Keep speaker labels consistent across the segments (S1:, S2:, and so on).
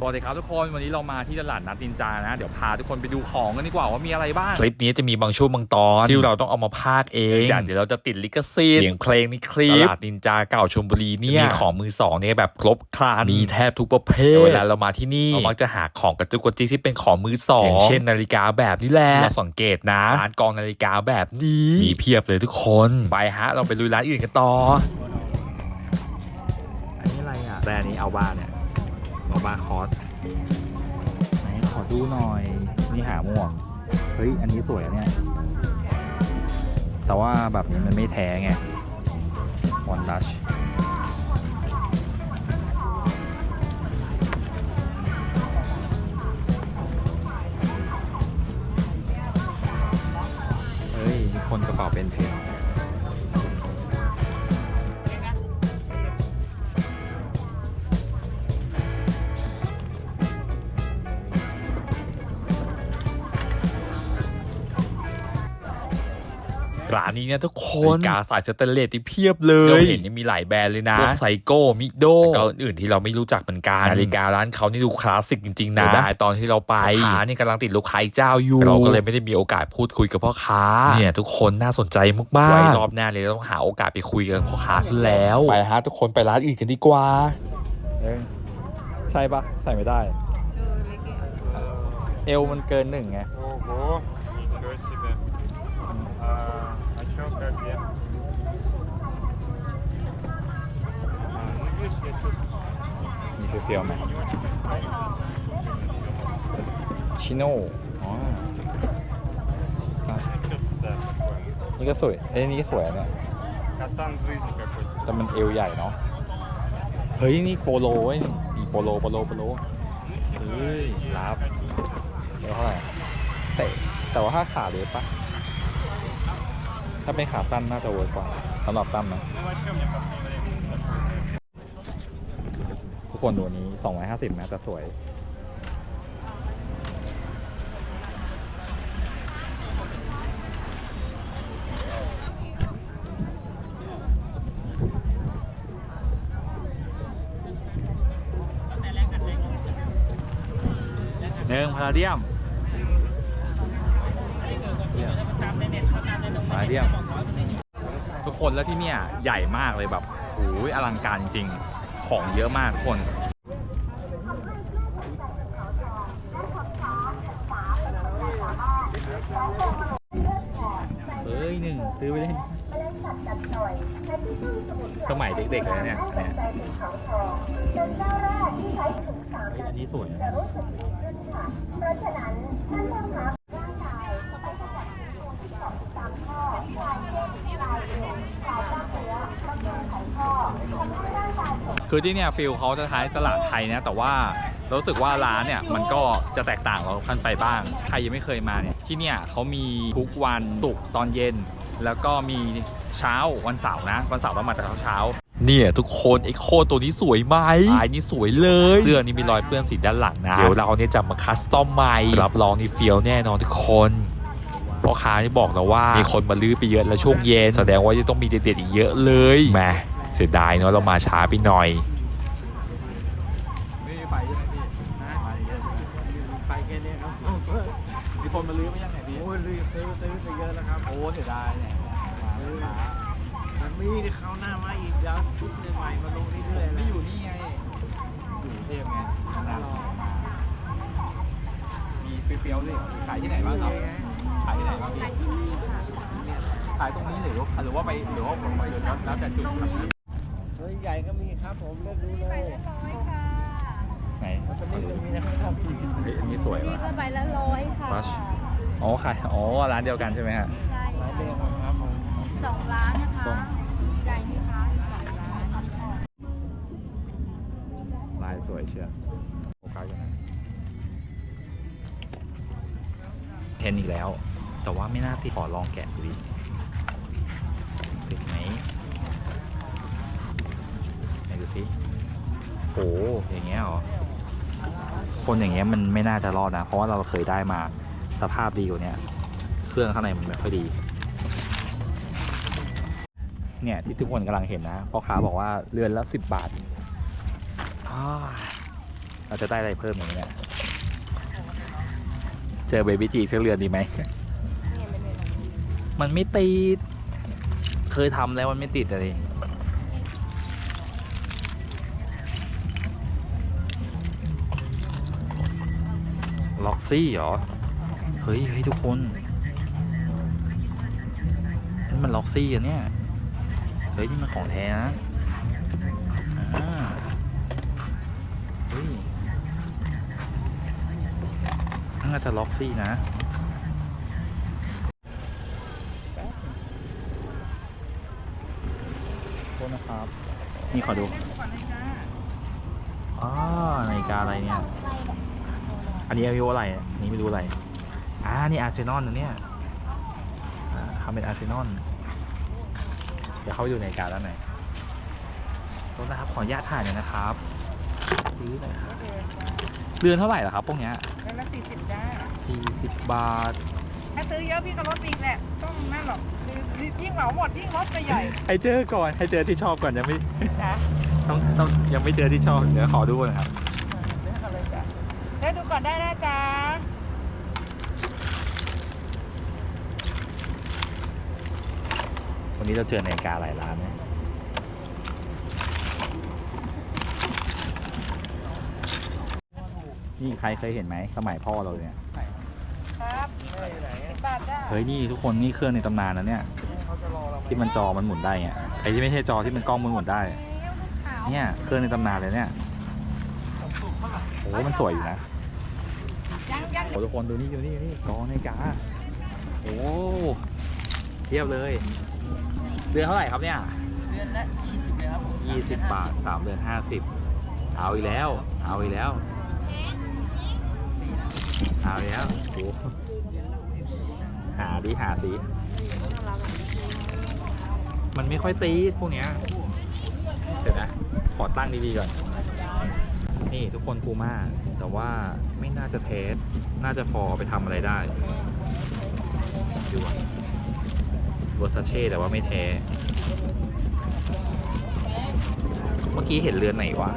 S1: สวัสดีครับทุกคนวันนี้เรามาที่ตลาดนัดนินจานะ เดี๋ยวพาทุกคนไปดูของกันดีกว่าว่ามีอะไรบ้าง
S2: คลิปนี้จะมีบางช่วงบางตอนที่เราต้องเอามาพากย์เองจากเดี๋ยวเราจะติดลิขสิทธิ์เสียงเพลงในคลิปตลาดนินจาเก่าชลบุรีเนี่ยมีของมือสองเนี่ยแบบครบครันมีแทบทุกประเภทเวลาเรามาที่นี่เรามักจะหาของกระจุกกระจิกที่เป็นของมือสองอย่างเช่นนาฬิกาแบบนี้แหละเราสังเกตนะร้านกองนาฬิกาแบบนี้มีเพียบเลยทุกคนไปฮะเราไปลุยร้านอื่นกันต่อ
S1: อันนี้อะไรอะแต่อันนี้เอาบาเนี่ยเอา บาคอสไหนขอดูหน่อย นี่หาหมวก เฮ้ย อันนี้สวยอะเนี่ย แต่ว่าแบบนี้มันไม่แท้ไงวันดัชเฮ้ยมีคนกระเป๋าเป็นเพน
S2: นี้เนี่ยทุกคนนาฬิกาสายสเตเลสที่เพียบเลยเราเห็นมีหลายแบรนด์เลยนะไซโกมิโดก็อื่นที่เราไม่รู้จักเหมือนกันนาฬิการ้านเขานี่ดูคลาสสิกจริงๆนะตอนที่เราไปลูกค้านี่กำลังติดลูกค้าเจ้าอยู่เราก็เลยไม่ได้มีโอกาสพูดคุยกับพ่อค้าเนี่ยทุกคนน่าสนใจมากๆไว้รอบหน้าเลยต้องหาโอกาสไปคุยกับพ่อค้าแล้วไปฮะทุกคนไปร้านอื่นกันดีกว่า
S1: ใช่ปะใส่ไม่ได้ เอวมันเกินหนึ่งไง
S3: โอ้
S1: โห ฟี้ยวไหมชิโน่อ๋นี่ก็สวยไอ้นี่ก็สวยเนี่ยแต่มันเอวใหญ่เนาะเฮ้ย นี่โปโลเว้ยนี่โปโลโปโลโปโลเฮ้ยรับเดี๋ยวเท่าไหร่เตะแต่ว่าถ้าขาเล็บปะถ้าเป็นขาสั้นน่าจะเวิร์กกว่าสำหรับตั้มนะ ทุกคนดูอันนี้ 250 นะ แต่สวย หนึ่งพาราเดียมพาราเดียม ทุกคนแล้วที่เนี่ย ใหญ่มากเลยแบบโอ้ยอลังการจริง ของเยอะมากคนเฮ้ยหนึ่งซื้อไปเล่นสมัยเด็กๆเลยเนี่ยเนี่ยอันนี้สวยนะ คือที่เนี่ยฟิลเขาจะท้ายตลาดไทยนะ แต่ว่ารู้สึกว่าร้านเนี่ยมันก็จะแตกต่างเราขั้นไปบ้าง ใครยังไม่เคยมาเนี่ยที่เนี่ยเขามีทุกวันศุกร์ตอนเย็น แล้วก็มีเช้าวันเสาร์นะ วันเสาร์ต้องมาแต่เช้าๆ
S2: เนี่ยทุกคนไอ้โคตรตัวนี้สวยไหมลายนี้สวยเลย เสื้อนี่มีรอยเปื้อนสีด้านหลังนะ เดี๋ยวเราเนี่ยจะมาคัสตอมใหม่ รับรองนี่เฟี้ยวแน่นอนทุกคนพ่อค้านี่บอกนะว่า มีคนมาลื้อไปเยอะแล้วช่วงเย็น แสดงว่าจะต้องมีเด็ดๆอีกเยอะเลยแหม เสียดายเนาะเรามาช้าไปหน่อย
S1: ไม่ไปใช่ไหมพี่อะไปแค่นี้ครับมีคนมาลื้อไม่ยังไงพี่
S3: โอ้ยลืมซื้อซื้อไปเยอะแล้วครับ
S1: โอ้เสียดายเนี่ยมาไม่ช้า
S3: มันมีเขาหน้ามาอีกเดี๋ยวชุดใหม่มาลงเรื่อยๆ
S1: ไม่
S3: แล้ว
S1: อยู่นี่ไงอยู่เทพไงนานๆมามีเปรี้ยวๆเลยขายที่ไหนบ้างครับขายที่ไหนบ้างพี่ขายตรงนี้หรือว่าหรือว่าไปหรือว่าผมไปหรือแล้วแล้วแต่จุดครับ
S3: ใหญ่ก็มีครับผมเลือกดูเลย
S1: ไหน
S3: ตอนนี้ก็มีนะครับ
S1: เฮ้ยอันนี้สวย
S4: นี่
S1: ว่ะ
S4: ก็ใบละร้อยค่ะ
S1: Rush อ๋อขายอ๋อร้านเดียวกันใช่ไหมฮะ
S4: ใช่
S3: หลายเดือนครับผม
S4: สองร้านนะ
S1: ส่
S4: คะ
S1: ง
S4: ใจไหมคะสองร้าน
S1: ลายสวยเชียวโฟกัสอยู่นะเห็นอีกแล้ว แต่ว่าไม่น่าติดขอลองแกะดูดิติดไหมไหนดู สิโหอย่างเงี้ยเหรอ คนอย่างเงี้ยมันไม่น่าจะรอดนะ เพราะว่าเราเคยได้มาสภาพดีกว่าเนี้ยเครื่องข้างในมันไม่ค่อยดี เนี่ยที่ทุกคนกำลังเห็นนะพ่อค้าบอกว่าเรือนละสิบบาทเราจะได้อะไรเพิ่มอย่างเนี้ยเจอเบบี้จีเสื้อเรือนดีไหม มันไม่ติด เคยทำแล้วมันไม่ติดเลย ล็อกซี่เหรอ เฮ้ยเฮ้ยทุกคนนี่มันล็อกซี่อะเนี่ย เฮ้ยนี่มันของแท้นะอ่าเฮ้ยน่าจะล็อกซี่นะโทษนะครับ นี่ขอดูอ๋อนาฬิกาอะไรเนี่ย อันนี้อายุอะไรอันนี้ไม่รู้อะไรอ่านี่อาร์เซนอลนะเนี่ยอ่าทำเป็นอาร์เซนอลเดี๋ยวเข้าไปดูนาฬิกาด้านในโทษนะครับขออนุญาตถ่ายหน่อยนะครับซื้อหน่อยครับเรือนเท่าไหร่ล่ะครับพวกเนี้ย
S4: เดือนละสี่สิบได้
S1: สี่สิบบาท
S4: ถ้าซื้อเยอะพี่ก็ลดอีกแหละ ต้องนั่นหรอกคือยิ่งเหมาหมดยิ่งลดจะใหญ่
S1: ให้เจอก่อนให้เจอที่ชอบก่อนยังไม่
S4: นะ
S1: ต้องต้องยังไม่เจอที่ชอบเดี๋ยวขอดูก่อนครับ
S4: เลือกเอาเลยจ้ะ เลือกดูก่อนได้นะจ๊ะ
S1: วันนี้เราเจอนาฬิกาหลายร้านนะนี่ใครเคยเห็นไหมสมัยพ่อเราเนี่ย
S4: ครับสิบบาทได้
S1: เฮ้ยนี่ทุกคนนี่เครื่องในตำนานนะเนี่ย ที่มันจอมันหมุนได้เงี้ยไอ้ที่ไม่ใช่จอที่มันกล้องมันหมุนได้ เนี่ยเครื่องในตำนานเลยเนี่ย โอ้มันสวยอยู่นะ
S4: ยังยัง
S1: โอ้ทุกคนดูนี่ดูนี่ดูนี่กองนาฬิกาโอ้เทียบเลย เดือนเท่าไหร่ครับเนี่ย
S5: เดือนละ 20เลยครับผม
S1: ยี่สิบบาทสามเดือนห้าสิบเอาอีกแล้ว เอาอีกแล้ว เอาอีกแล้วโอ้โหหาดิหาสิมันไม่ค่อยตีดพวกเนี้ยเดี๋ยวนะ ขอตั้งดีๆก่อน นี่ทุกคนพูม่าแต่ว่าไม่น่าจะเทส น่าจะพอไปทำอะไรได้ดูวอร์ซาเช่แต่ว่าไม่แท้ เมื่อกี้เห็นเรือนไหนวะ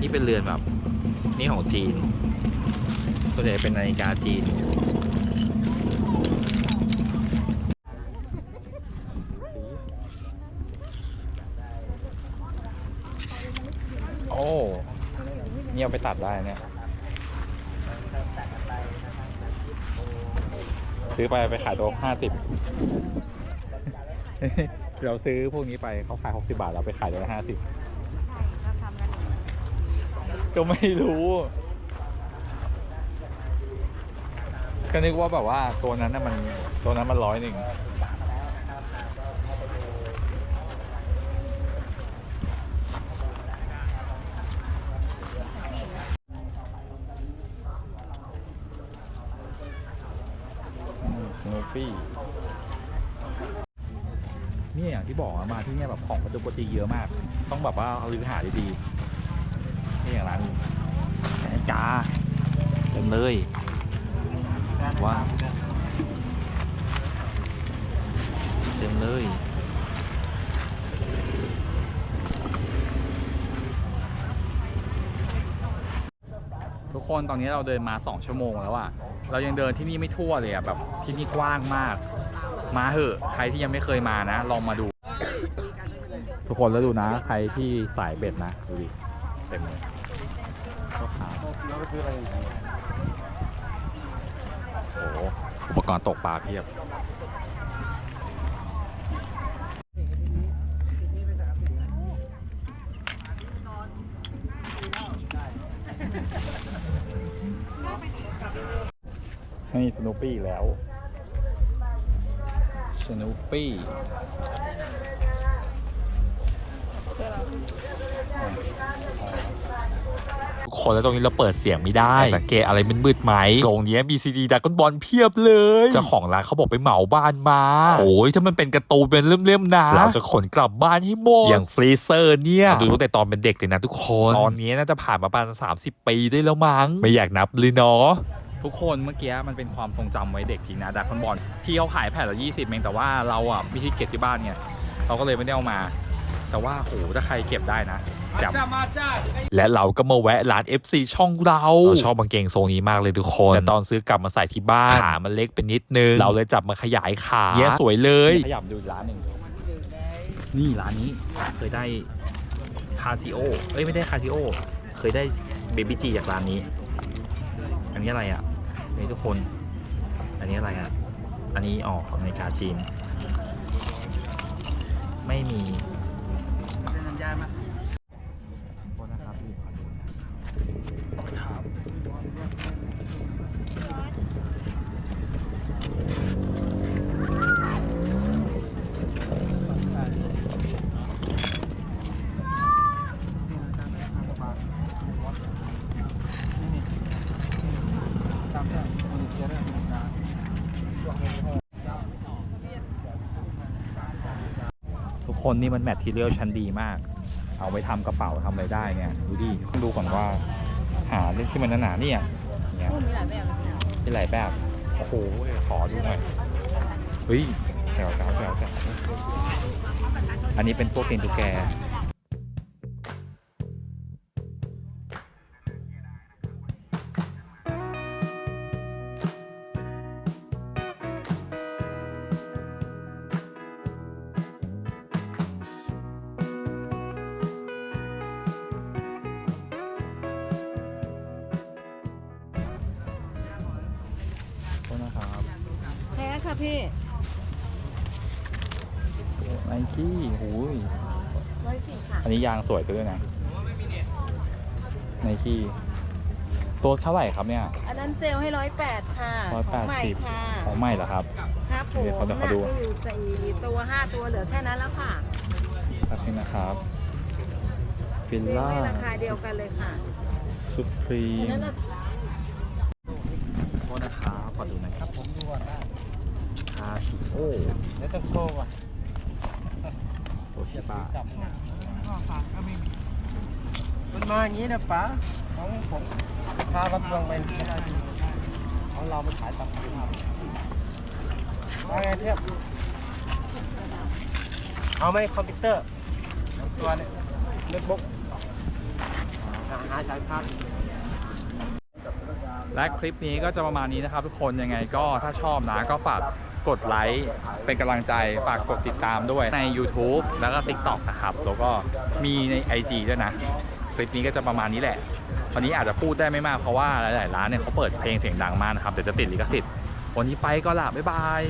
S1: นี่เป็นเรือนแบบ นี่ของจีนส่วนใหญ่เป็นนาฬิกาจีน โอ้เนี่เอาไปตัดได้เนี่ย ซื้อไปไปขายตัวห้าสิบเราซื้อพวกนี้ไปเขาขาย60บาท เราไปขายตัวละห้าสิบ
S4: ก็
S1: ไม่รู้ก็นึกว่าแบบว่าตัวนั้นน่ะมันตัวนั้นมันร้อยหนึ่ง สโนฟี่นี่อย่างที่บอกมาที่เนี่ยแบบของประจุปฏิเยอะมาก ต้องแบบว่าเอาลือหาดีๆนี่อย่างร้านจ้าเต็มเลยว่าเต็มเลย คนตอนนี้เราเดินมา 2 ชั่วโมงแล้วอะเรายังเดินที่นี่ไม่ทั่วเลยอะแบบที่นี่กว้างมาก มาเหอะใครที่ยังไม่เคยมานะ ลองมาดู ทุกคนแล้วดูนะ ใครที่สายเบ็ดนะดูดิเต็มเลยก็ขา
S3: ว
S1: โอ้โหอุปกรณ์ตกปลาเพียบ ให้สโนปี้แล้วสโนปี้
S2: ทุกคนแล้วตรงนี้เราเปิดเสียงไม่ได้ สังเกตอะไรมันมืดไหมตรงเนี้ยมีซีดีดักบอลเพียบเลย เจ้าของร้านเขาบอกไปเหมาบ้านมาโอ้ยถ้ามันเป็นการ์ตูนเป็นเล่มๆนะ เราจะขนกลับบ้านให้หมด อย่างฟรีเซอร์เนี่ย ดูตั้งแต่ตอนเป็นเด็กเลยนะทุกคน ตอนนี้น่าจะผ่านมาประมาณสามสิบปีได้แล้วมั้ง ไม่อยากนับเลยเนาะ
S1: ทุกคนเมื่อกี้มันเป็นความทรงจำไว้เด็กจริงนะดักคอนบอลที่เขาขายแผ่นละยี่สิบเองแต่ว่าเราอะมีที่เก็บที่บ้านเนี่ยเราก็เลยไม่ได้เอามา แต่ว่าโหถ้าใครเก็บได้นะแจ่ม
S2: และเราก็มาแวะร้าน FC ช่องเราเราชอบบางเกงทรงนี้มากเลยทุกคน แต่ตอนซื้อกลับมาใส่ที่บ้านขามันเล็กเป็นนิดนึง เราเลยจับมาขยายขาแย่สวยเลย
S1: ขยับดูอีกร้านหนึ่งนี่ร้านนี้เคยได้คาซิโอเอ้ยไม่ได้คาซิโอเคยได้เบบี้จีจากร้านนี้ อันนี้อะไรอะ นี่ทุกคน อันนี้อะไรอะอันนี้ออกในกาจีน ไม่มี
S5: เป็นสัญญาณมา
S1: โทษนะครับพี่ขอดูนะครับ คนนี่มันแมททีเรียลชั้นดีมาก เอาไว้ทำกระเป๋าทำอะไรได้เนี่ยดูดิต้องดูก่อนว่าหาเล่นที่มันหนาๆเนี่ยเนี่ย
S4: มีหลายแบบเลย
S1: มีหลายแบบโอ้โหขอดูหน่อยเฮ้ยแถวแซวแซวแซวอันนี้เป็นพวกเกนตุกแก
S4: พ้ค่ะพี่
S1: ไนกี้หูย
S4: ร้อยสี่ค่ะ
S1: อันนี้ยางสวยซะด้วยนะไนกี้ตัวเท่าไหร่ครับเนี่ย
S4: อันนั้นเซลล์ให้ร้อยแปดค่ะ
S1: ร้อยแปด
S4: ของใหม่
S1: สิบ
S4: ค่ะ
S1: ของใหม่เหรอครับ
S4: ครับผม
S1: เดี๋ยวเขาจะขอดู
S4: หนักอยู่สี่ตัวห้าตัวเหลือแค่นั้นแล้วค่ะ
S1: ครับนี่นะครับฟิล
S4: เซลล์
S1: ล่า
S4: ให้ราคาเดียวกันเลยค่ะ
S1: สุพรี
S4: อัน
S1: ม
S4: นั้นน่ะ
S1: โทษนะครับขอดูหน่อยครับ
S5: ผมดูก่อนได้
S1: คาซิ โอ
S5: แล้วต้องโชว์ก่อน
S1: โตชิบะ
S5: จับมันมาอย่างนี้นะป๋าของผมพาวัดดวงไปไม่ได้ดีของเรามันขายตับคุณมาไงเทียบเอาไหมคอมพิวเตอร์ตัวเนี่ยเน็ตบุ๊กหาหาสายชาร์จ
S1: และคลิปนี้ก็จะประมาณนี้นะครับทุกคนยังไงก็ถ้าชอบนะก็ฝาก กดไลค์เป็นกำลังใจฝากกดติดตามด้วยใน YouTube แล้วก็ TikTok นะครับ แล้วก็มีใน IG ด้วยนะ คลิปนี้ก็จะประมาณนี้แหละวันนี้อาจจะพูดได้ไม่มากเพราะว่าหลาย ๆ ร้านเนี่ยเขาเปิดเพลงเสียงดังมากนะครับเดี๋ยวจะติดลิขสิทธิ์วันนี้ไปก็ละบ๊ายบาย